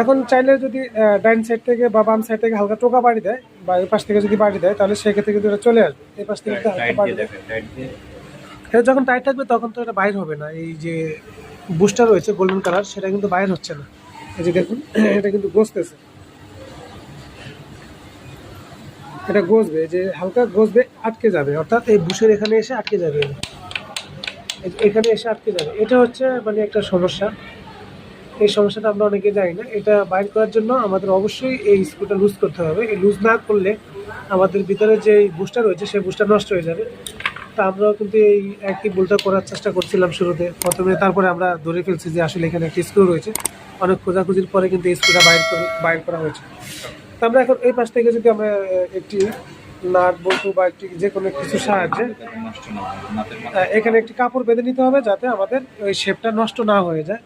এখন চাইলে যদি ডাইন সাইড থেকে বা বাম সাইড থেকে হালকা টোকা বাড়ি দেয় বা এই পাশ থেকে যদি বাড়ি দেয় তাহলে সেক্ষেত্রে কিন্তু এটা চলে আসবে। এই পাশ থেকে যদি হালকা বাড়ি দেয় এটা যখন টাইট থাকবে তখন তো এটা বাইর হবে না। এই যে বুস্টার রয়েছে গোল্ডেন কালার সেটা কিন্তু বাইর হচ্ছে না। এই যে দেখুন এটা কিন্তু গসতেছে। এটা গসবে এই যে হালকা গসবে আটকে যাবে। অর্থাৎ এই বুশের এখানে এসে আটকে যাবে। এখানে এসে আটকে যাবে। এটা হচ্ছে মানে একটা সমস্যা। এই সমস্যাটা আমরা অনেকে জানি না। এটা বাইর করার জন্য আমাদের অবশ্যই এই স্ক্রুটা লুজ করতে হবে। এই লুজ না করলে আমাদের ভিতরে যে বুস্টার রয়েছে, সেই বুস্টার নষ্ট হয়ে যাবে। তা আমরাও কিন্তু এই একই ভুলটা করার চেষ্টা করছিলাম শুরুতে। প্রথমে তারপরে আমরা ধরে ফেলছি যে আসলে এখানে একটি স্ক্রু রয়েছে। অনেক খোঁজাখুঁজির পরে কিন্তু এই স্ক্রুটা বাইর করে, বাইর করা হয়েছে। তা আমরা এখন এই পাশ থেকে যদি আমরা একটি নাট, বল্টু বা একটি যে কোনো কিছু সাহায্যে হয় এখানে একটি কাপড় বেঁধে নিতে হবে যাতে আমাদের ওই শেপটা নষ্ট না হয়ে যায়।